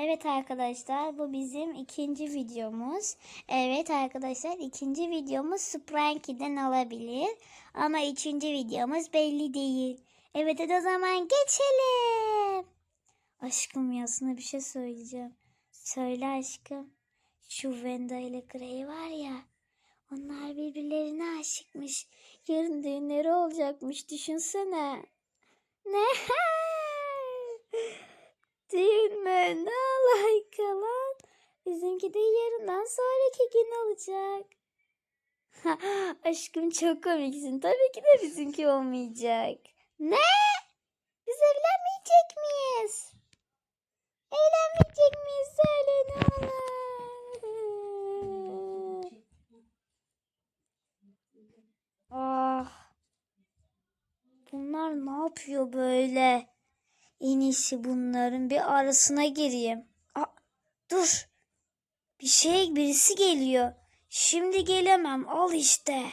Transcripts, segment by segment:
Evet arkadaşlar bu bizim ikinci videomuz. Evet arkadaşlar ikinci videomuz Spranky'den alabilir. Ama üçüncü videomuz belli değil. Evet o zaman geçelim. Aşkım ya sana bir şey söyleyeceğim. Söyle aşkım. Şu Venda ile Grey var ya. Onlar birbirlerine aşıkmış. Yarın düğünleri olacakmış düşünsene. Ne? Düğün mü? Ne alayka lan? Bizimki de yarından sonraki gün olacak. Aşkım çok komiksin. Tabii ki de bizimki olmayacak. Ne? Biz evlenmeyecek miyiz? Evlenmeyecek miyiz? Söyle ne olur. Ah. Bunlar ne yapıyor böyle? En iyisi bunların bir arasına gireyim. Aa, dur. Bir şey birisi geliyor. Şimdi gelemem. Al işte.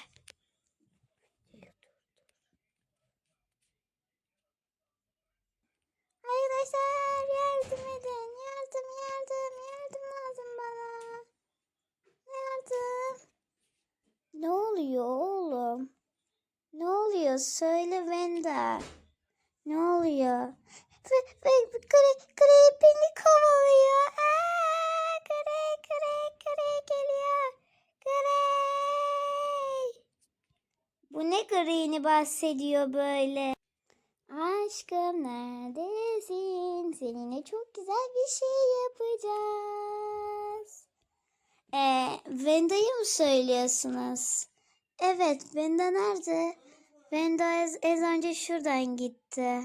Arkadaşlar yardım edin. Yardım yardım yardım lazım bana. Yardım. Ne oluyor oğlum? Ne oluyor? Söyle Venda. Ne oluyor? Ve, ve Grey, Grey beni kovalıyor. Aa, Grey, Grey, Grey geliyor. Grey. Bu ne Bahsediyor böyle? Aşkım neredesin? Seninle çok güzel bir şey yapacağız. Ee, Venda'yı mı söylüyorsunuz? Evet, Venda nerede? Venda ez, ez önce şuradan gitti.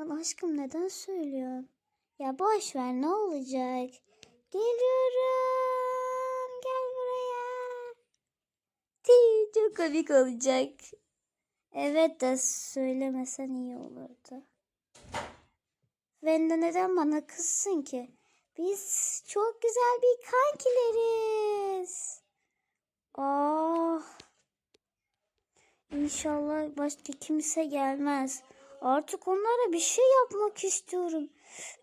Lan aşkım neden söylüyorsun? Ya boş ver ne olacak? Geliyorum. Gel buraya. Tii, çok komik olacak. Evet de söylemesen iyi olurdu. Venda neden bana kızsın ki? Biz çok güzel bir kankileriz. Ah. İnşallah başka kimse gelmez. Artık onlara bir şey yapmak istiyorum.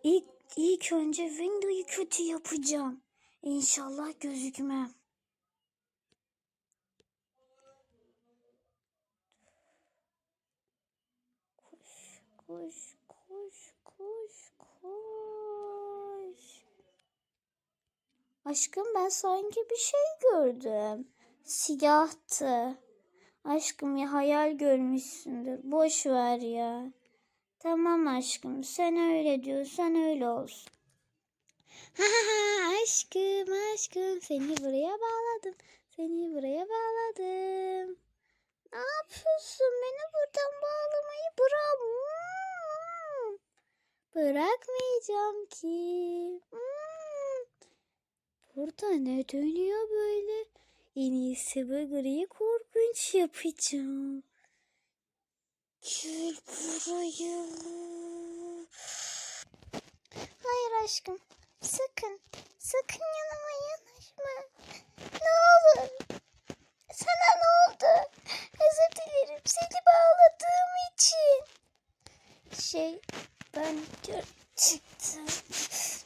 İlk, ilk önce Windows'u kötü yapacağım. İnşallah gözükmem. Koş, koş, koş, koş. Aşkım ben sanki bir şey gördüm. Siyahtı. Aşkım ya hayal görmüşsündür. Boş ver ya. Tamam aşkım sen öyle diyorsan öyle olsun. Ha aşkım aşkım seni buraya bağladım. Seni buraya bağladım. Ne yapıyorsun? Beni buradan bağlamayı bırak. Hmm. Bırakmayacağım ki. Hmm. Burada ne dönüyor böyle? En iyisi bu griyi korkunç yapacağım. Gel buraya. Hayır aşkım. Sakın. Sakın yanıma yanaşma. Ne olur. Sana ne oldu? Özür dilerim seni bağladığım için. Şey ben gerçekten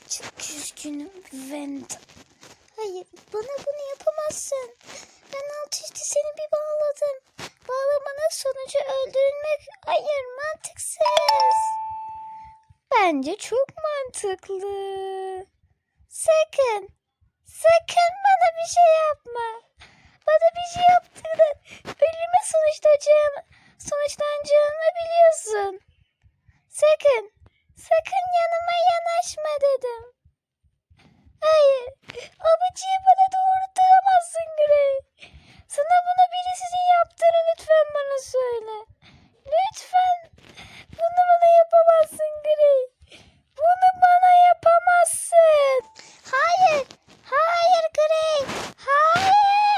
çok üzgünüm Venda. Hayır bana bunu yapamazsın. Ben alt üstü seni bir bağladım. Bağlamanın sonucu öldürülmek. Hayır mantıksız. Bence çok mantıklı. Sakın. Sakın bana bir şey yapma. Bana bir şey yaptığında ölüme sonuçlanacağımı, sonuçlanacağımı biliyorsun. Sakın. Sakın yanıma yanaşma dedim. Hayır. O bıçağı bana doğrultamazsın Grey. Sana bunu birisinin yaptığını lütfen bana söyle. Lütfen. Bunu bana yapamazsın Grey. Bunu bana yapamazsın. Hayır. Hayır Grey. Hayır.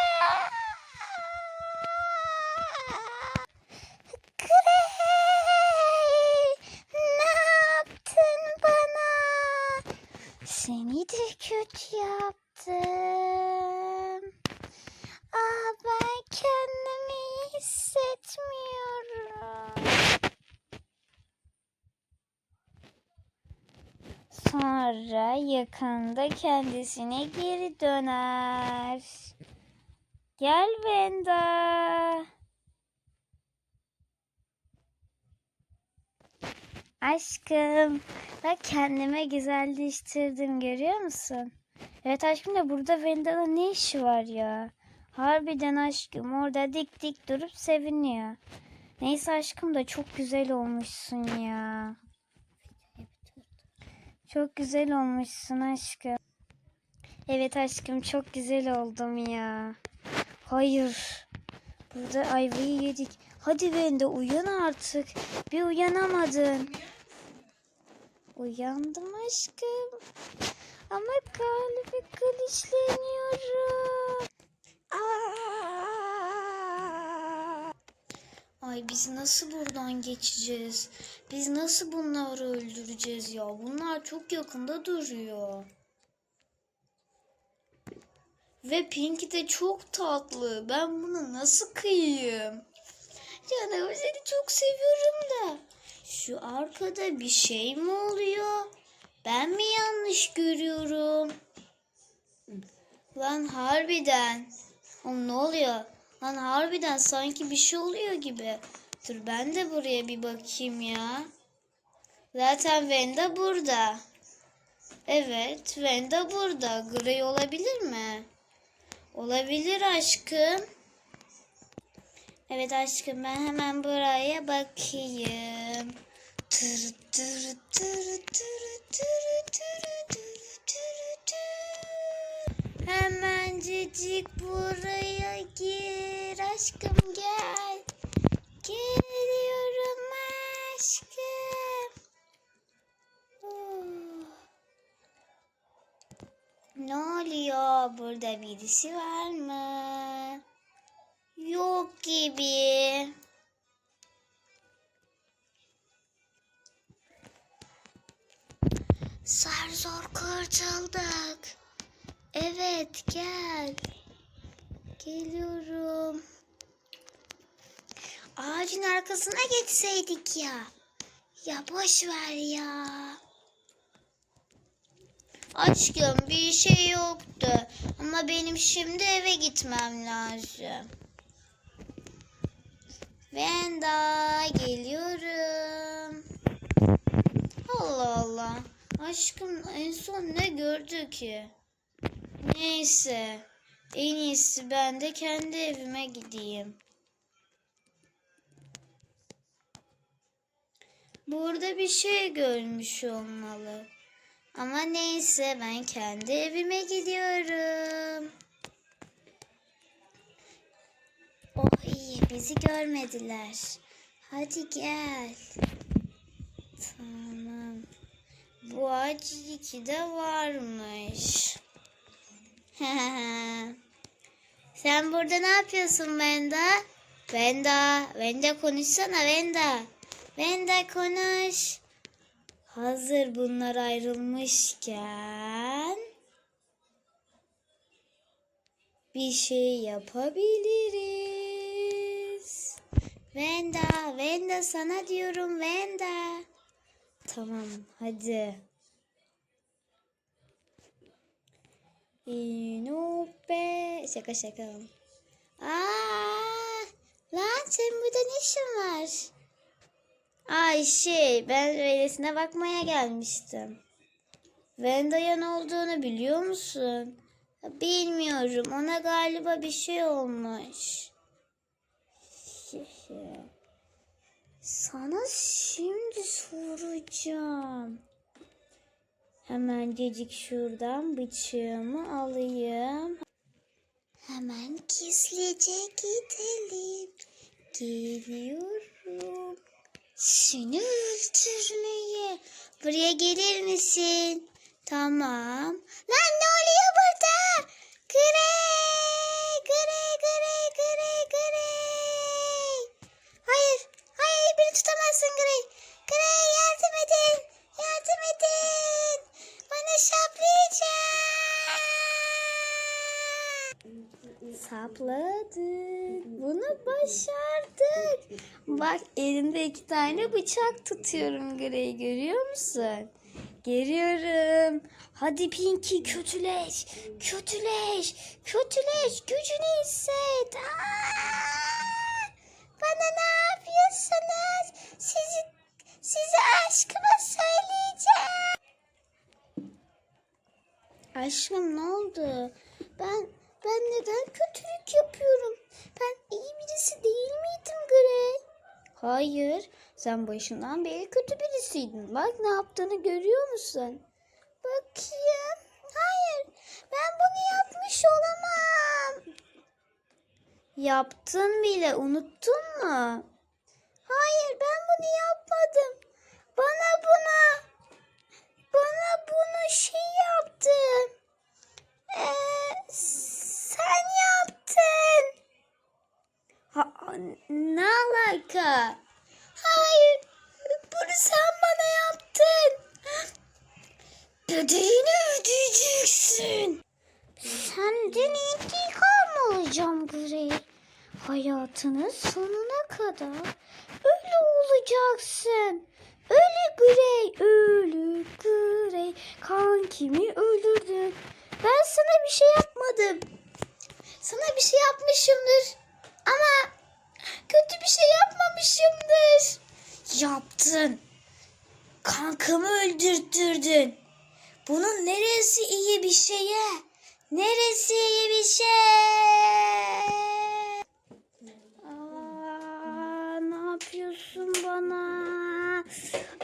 Seni de kötü yaptım. Ah ben kendimi iyi hissetmiyorum. sonra yakında kendisine geri döner. Gel Venda. Aşkım, bak kendime güzelleştirdim görüyor musun? Evet aşkım da burada Venda'nın ne işi var ya? Harbiden aşkım orada dik dik durup seviniyor. Neyse aşkım da çok güzel olmuşsun ya. Çok güzel olmuşsun aşkım. Evet aşkım çok güzel oldum ya. Hayır. Burada ayvayı yedik. Hadi Venda uyan artık. Bir uyanamadın. Uyandım aşkım. Ama kalbi kılıçlanıyorum. Aa! Ay biz nasıl buradan geçeceğiz? Biz nasıl bunları öldüreceğiz ya? Bunlar çok yakında duruyor. Ve Pinky de çok tatlı. Ben bunu nasıl kıyayım? Canım seni çok seviyorum da. Şu arkada bir şey mi oluyor? Ben mi yanlış görüyorum? Lan harbiden. Oğlum ne oluyor? Lan harbiden sanki bir şey oluyor gibi. Dur ben de buraya bir bakayım ya. Zaten Venda burada. Evet, Venda burada. Gray olabilir mi? Olabilir aşkım. Evet aşkım ben hemen buraya bakayım. Tır tır tır tır tır tır tır tır tır. Hemencecik buraya gir aşkım gel. Geliyorum aşkım. Oh. Ne oluyor? Burada birisi var mı? Yok gibi. Zar zor kurtulduk. Evet gel. Geliyorum. Ağacın arkasına geçseydik ya. Ya boş ver ya. Aşkım bir şey yoktu. Ama benim şimdi eve gitmem lazım. Venda geliyorum. Allah Allah. Aşkım en son ne gördü ki? Neyse. En iyisi ben de kendi evime gideyim. Burada bir şey görmüş olmalı. Ama neyse ben kendi evime gidiyorum. Oh iyi bizi görmediler. Hadi gel. Tamam. Bu ağaç iki de varmış. Sen burada ne yapıyorsun Venda? Venda, Venda konuşsana Venda. Venda konuş. Hazır bunlar ayrılmışken bir şey yapabiliriz. Venda, Venda sana diyorum Venda. Tamam, hadi. İnope. Şaka şaka. Aa, lan sen burada ne işin var? Ay şey ben öylesine bakmaya gelmiştim. Venda'ya ne olduğunu biliyor musun? Bilmiyorum. Ona galiba bir şey olmuş. Sana şimdi soracağım. Hemencecik şuradan bıçağımı alayım. Hemen gizlice gidelim. Geliyorum. Seni öldürmeye. Buraya gelir misin? Tamam. Lan ne oluyor burada? Grey, Grey, Grey, Grey, Grey. Hayır, hayır beni tutamazsın Grey. Grey yardım edin, yardım edin. Bana şaplayacak. Sapladık. Bunu başardık. Bak elimde iki tane bıçak tutuyorum Grey görüyor musun? Geliyorum. Hadi Pinky kötüleş. Kötüleş. Kötüleş. Gücünü hisset. Aa! Bana ne yapıyorsunuz? Sizi size aşkımı söyleyeceğim. Aşkım ne oldu? Ben ben neden kötülük yapıyorum? Ben iyi birisi değil miydim Grey? Hayır. Sen başından beri kötü birisiydin. Bak ne yaptığını görüyor musun? Bakayım. Hayır. Ben bunu yapmış olamam. Yaptın bile. Unuttun mu? Hayır ben bunu yapmadım. Bana bunu bana bunu şey yaptı. Ee, sen yaptın. Ha, ne alaka? Hayır. Bunu sen bana yaptın. Bedelini ödeyeceksin. Senden intikam alacağım Grey. Hayatının sonuna kadar öyle olacaksın. Ölü Grey, ölü Grey. Kan kimi öldürdün? Ben sana bir şey yapmadım. Sana bir şey yapmışımdır. Ama kötü. Yaptın. Kankamı öldürttürdün. Bunun neresi iyi bir şeye? Neresi iyi bir şey? Ne yapıyorsun bana?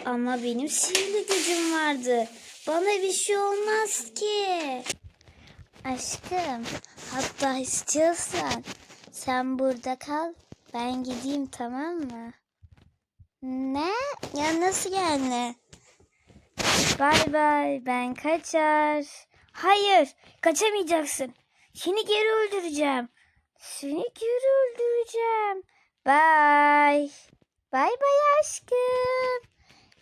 Ama benim sihirli gücüm vardı. Bana bir şey olmaz ki. Aşkım, hatta istiyorsan sen burada kal. Ben gideyim tamam mı? Ne? Ya nasıl yani? Bay bay ben kaçar. Hayır kaçamayacaksın. Seni geri öldüreceğim. Seni geri öldüreceğim. Bay. Bay bay aşkım.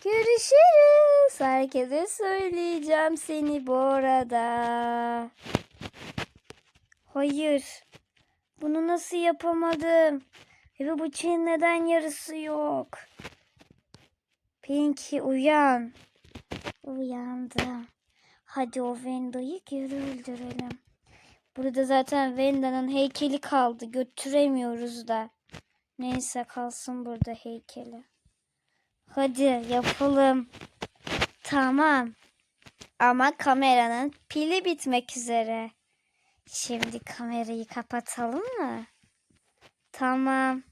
Görüşürüz. Herkese söyleyeceğim seni bu arada. Hayır. Bunu nasıl yapamadım? Ve bu bıçağın neden yarısı yok? Pinky uyan. Uyandım. Hadi o Venda'yı geri öldürelim. Burada zaten Venda'nın heykeli kaldı. Götüremiyoruz da. Neyse kalsın burada heykeli. Hadi yapalım. Tamam. Ama kameranın pili bitmek üzere. Şimdi kamerayı kapatalım mı? Tamam.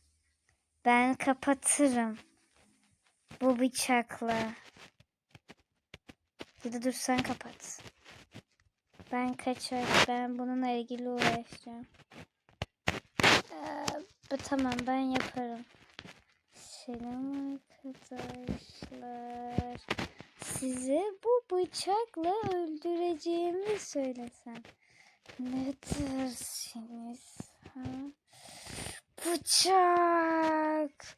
Ben kapatırım. Bu bıçakla. Ya da dur sen kapat. Ben kaçar. Ben bununla ilgili uğraşacağım. Ee, tamam ben yaparım. Selam arkadaşlar. Size bu bıçakla öldüreceğimi söylesem. Ne dersiniz? Ha? Bıçak.